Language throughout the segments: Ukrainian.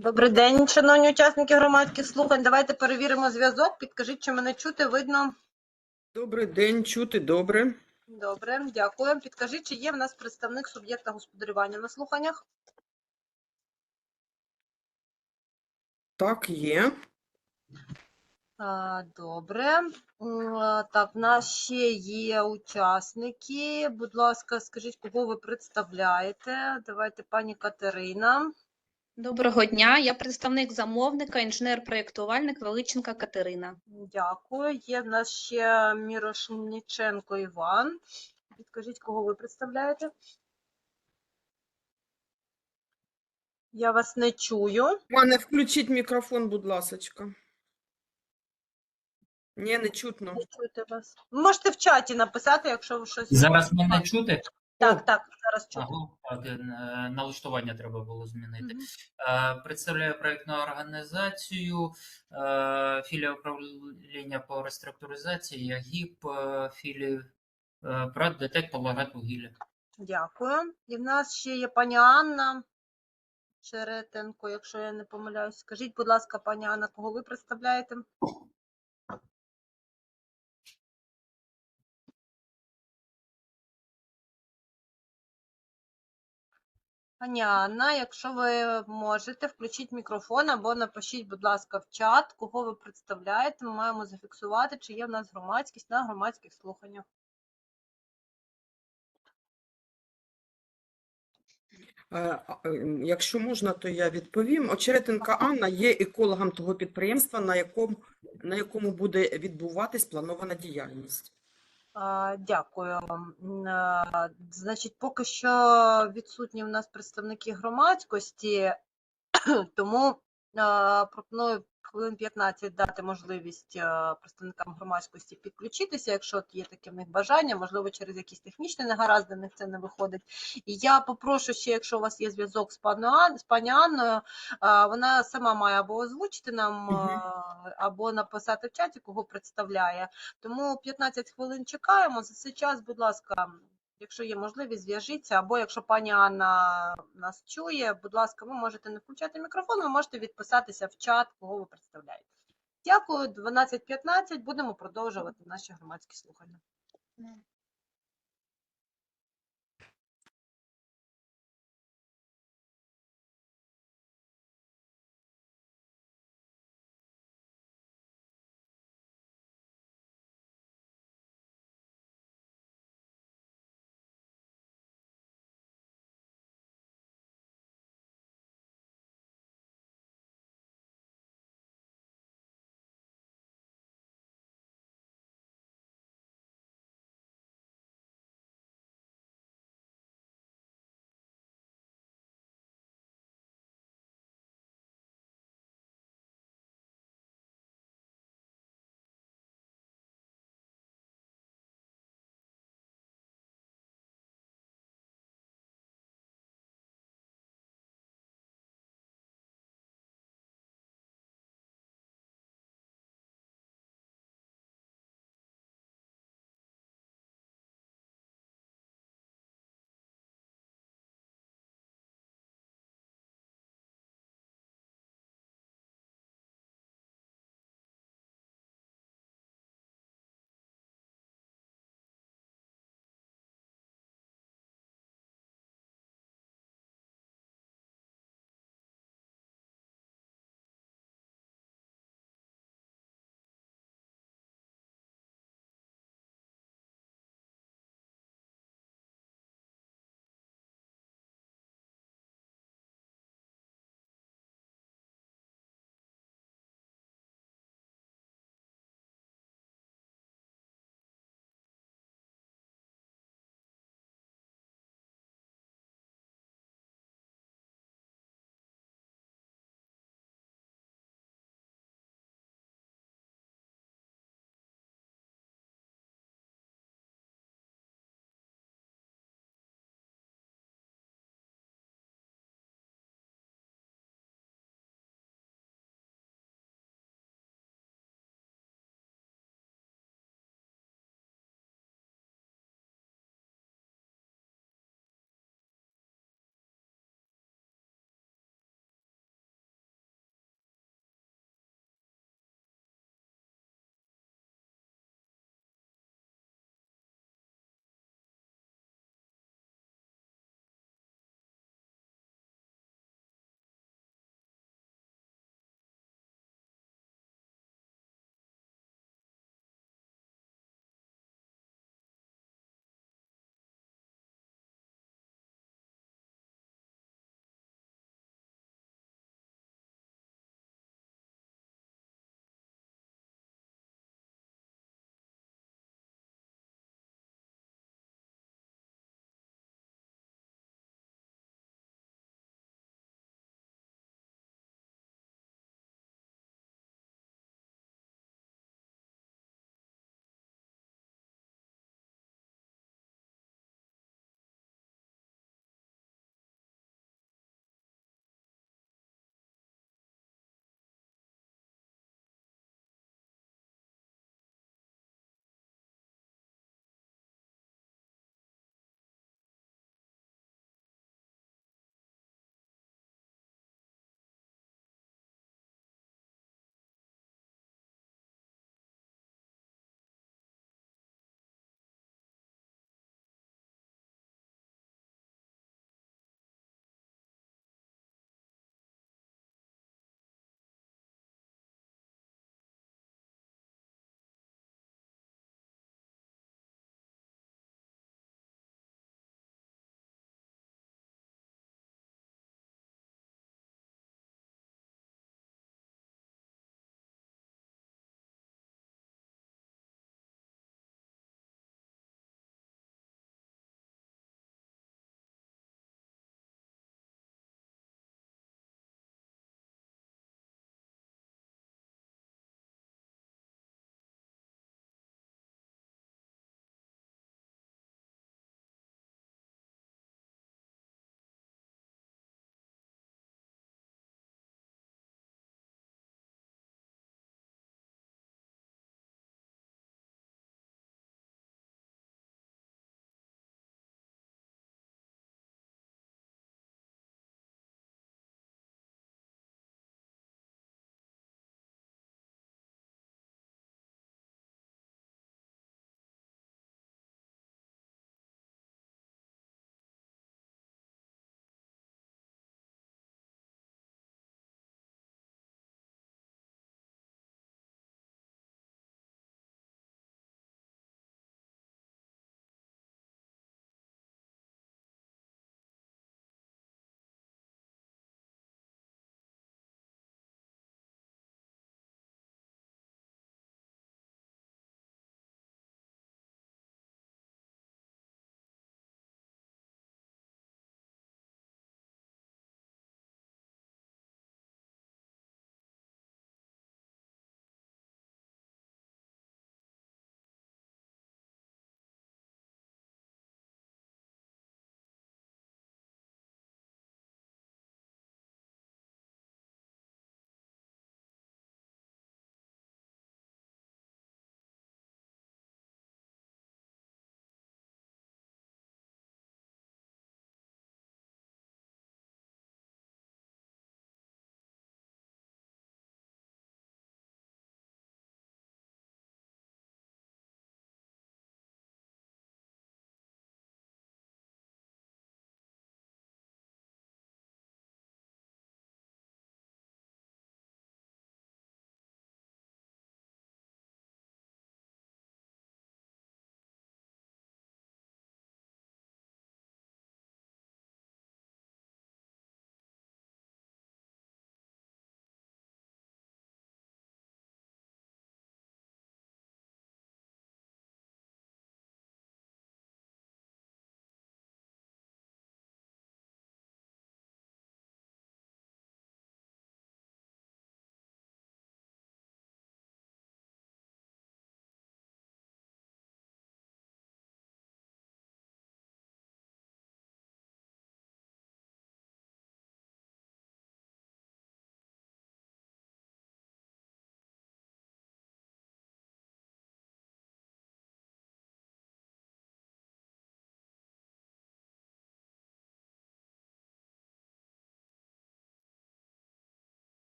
Добрий день, шановні учасники громадських слухань. Давайте перевіримо зв'язок. Підкажіть, чи мене чути, видно. Добрий день, чути добре. Добре, дякую. Підкажіть, чи є в нас представник суб'єкта господарювання на слуханнях? Так, є. Добре. Так, в нас ще є учасники. Будь ласка, скажіть, кого ви представляєте? Давайте, пані Катерина. Доброго дня, я представник замовника, інженер-проєктувальник Величенка Катерина. Дякую. Є в нас ще Мірошніченко Іван. Підкажіть, кого ви представляєте? Я вас не чую. Пане, включіть мікрофон, будь ласочка. Ні, не чутно. Не чути вас. Можете в чаті написати, якщо ви щось. Зараз мене чути? Так, так, зараз. Так, е, налаштування треба було змінити. Е, Представляю проєктну організацію, е, філія управління по реструктуризації, ЯГІП, філії ПРАТ, ДТЕК, Павлоград-Вугілля. Дякую. І в нас ще є пані Анна Черетенко, якщо я не помиляюсь. Скажіть, будь ласка, пані Анна, кого ви представляєте? Пані Анна, якщо ви можете, включіть мікрофон або напишіть, будь ласка, в чат, кого ви представляєте. Ми маємо зафіксувати, чи є в нас громадськість на громадських слуханнях. Е, е, Якщо можна, то я відповім. Очеретинка Анна є екологом того підприємства, на якому, на якому буде відбуватись планована діяльність. Дякую. М, Значить, поки що відсутні в нас представники громадськості, тому пропоную хвилин 15 дати можливість представникам громадськості підключитися, якщо є таке в них бажання, можливо, через якісь технічні негаразди в них це не виходить. І я попрошу ще, якщо у вас є зв'язок з пані Анною, вона сама має або озвучити нам, або написати в чаті, кого представляє. Тому 15 хвилин чекаємо. За цей час, будь ласка, якщо є можливість, зв'яжіться, або якщо пані Анна нас чує, будь ласка, ви можете не включати мікрофон, ви можете відписатися в чат, кого ви представляєте. Дякую, 12.15. Будемо продовжувати наші громадські слухання.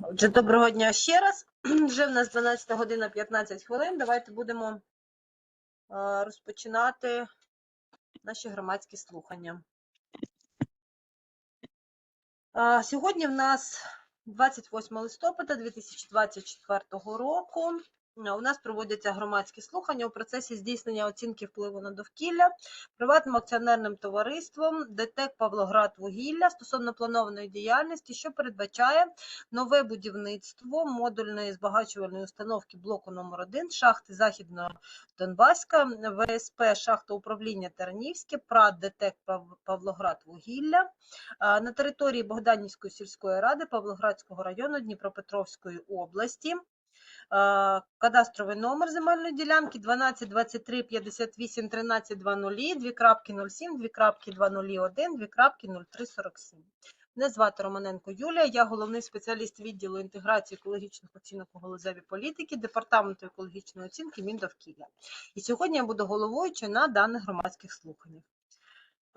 Отже, доброго дня ще раз. Вже в нас 12 година 15 хвилин. Давайте будемо е, розпочинати наші громадські слухання. Сьогодні в нас 28 листопада 2024 року. Е, У нас проводяться громадські слухання у процесі здійснення оцінки впливу на довкілля приватним акціонерним товариством ДТЕК Павлоград Вугілля стосовно планованої діяльності, що передбачає нове будівництво модульної збагачувальної установки блоку номер 1 шахти Західно-Донбаська, ВСП шахта управління Тернівське, ПРАД ДТЕК Павлоград Вугілля на території Богданівської сільської ради Павлоградського району Дніпропетровської області. Кадастровий номер земельної ділянки 12 23 58 13 00, 2.07, 2.201, 2.0347. Мене звати Романенко Юлія, я головний спеціаліст відділу інтеграції екологічних оцінок у галузевій політики Департаменту екологічної оцінки Міндовкілля. І сьогодні я буду головуючою на даних громадських слуханнях.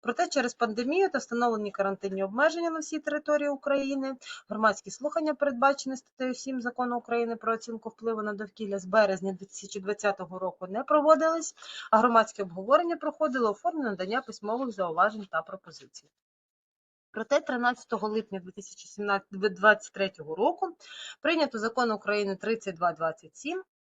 Проте через пандемію та встановлені карантинні обмеження на всій території України громадські слухання, передбачені статтею 7 закону України про оцінку впливу на довкілля з березня 2020 року не проводились, а громадське обговорення проходило у формі надання письмових зауважень та пропозицій. Проте 13 липня 2023 року прийнято закон України 3227 е,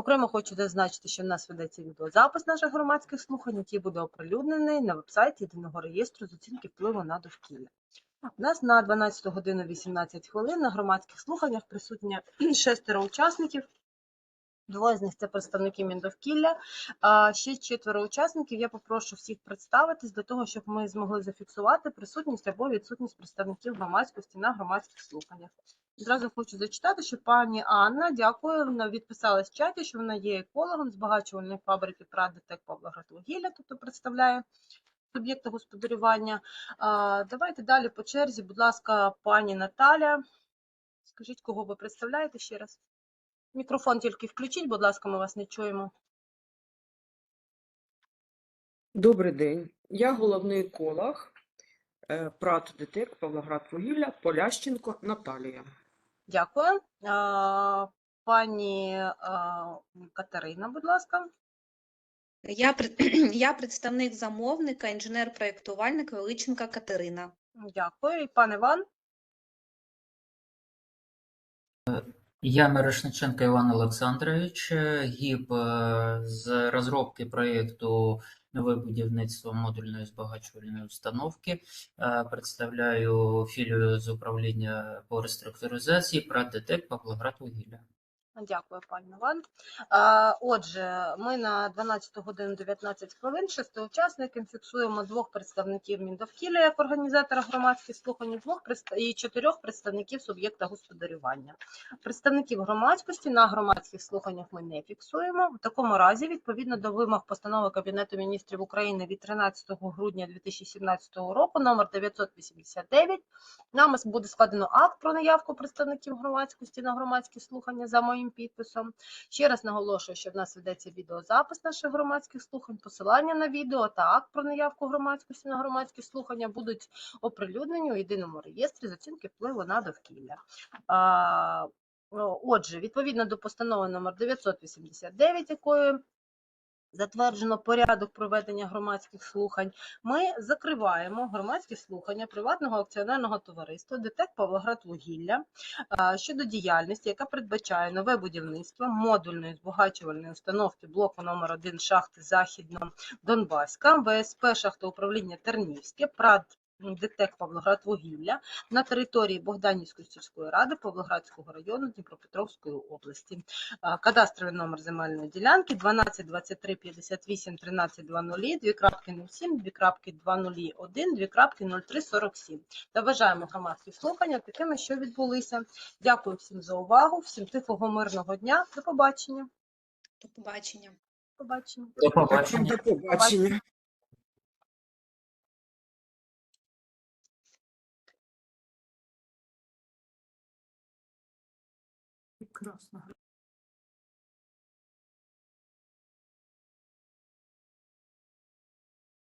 Окремо хочу зазначити, що в нас ведеться відеозапис наших громадських слухань, який буде оприлюднений на вебсайті єдиного реєстру з оцінки впливу на довкілля. У нас на 12 годину 18 хвилин на громадських слуханнях присутні шестеро учасників. Двоє з них це представники Міндовкілля. Ще четверо учасників. Я попрошу всіх представитись для того, щоб ми змогли зафіксувати присутність або відсутність представників громадськості на громадських слуханнях. Одразу хочу зачитати, що пані Анна, дякую, вона відписалась в чаті, що вона є екологом збагачувальної фабрики «Прадетек» Павлоград-Вугілля, тобто представляє суб'єкта господарювання. Давайте далі по черзі, будь ласка, пані Наталя. Скажіть, кого ви представляєте ще раз? Мікрофон тільки включіть, будь ласка, ми вас не чуємо. Добрий день. Я головний еколог е, ПРАТ ДТЕК Павлоград Вугілля Полященко Наталія. Дякую. Пані Катерина, будь ласка. Я, я представник замовника, інженер-проєктувальник Величенка Катерина. Дякую. І пан Іван. Я Мирошниченко Іван Олександрович, гіб ГІП е, з розробки проєкту Нове будівництво модульної збагачувальної установки. Е, Представляю філію з управління по реструктуризації «Прадетек» Павлоград Вугілля. Дякую, пані Ван. Отже, ми на 12 годину 19 хвилин шести учасників фіксуємо двох представників Міндовкілля як організатора громадських слухань двох і чотирьох представників суб'єкта господарювання. Представників громадськості на громадських слуханнях ми не фіксуємо. В такому разі, відповідно до вимог постанови Кабінету міністрів України від 13 грудня 2017 року, номер 989, Нами буде складено акт про наявку представників громадськості на громадські слухання за моїм підписом. Ще раз наголошую, що в нас ведеться відеозапис наших громадських слухань, посилання на відео та акт про наявку громадськості на громадські слухання будуть оприлюднені у єдиному реєстрі з оцінки впливу на довкілля. Отже, відповідно до постанови номер 989, якою затверджено порядок проведення громадських слухань, ми закриваємо громадські слухання приватного акціонерного товариства ДТЕК Павлоград-Вугілля щодо діяльності, яка передбачає нове будівництво модульної збагачувальної установки блоку номер 1 шахти Західно-Донбаська, ВСП шахта управління Тернівське, ПРАД ДТЕК Павлоград-Вугілля на території Богданівської сільської ради Павлоградського району Дніпропетровської області. Кадастровий номер земельної ділянки 12 23 58 13 00, 2.07, 2.201, 2.03 47. Та вважаємо громадські слухання такими, що відбулися. Дякую всім за увагу, всім тихого мирного дня. До побачення. До побачення. Побачення. До побачення. До побачення. Прекрасно.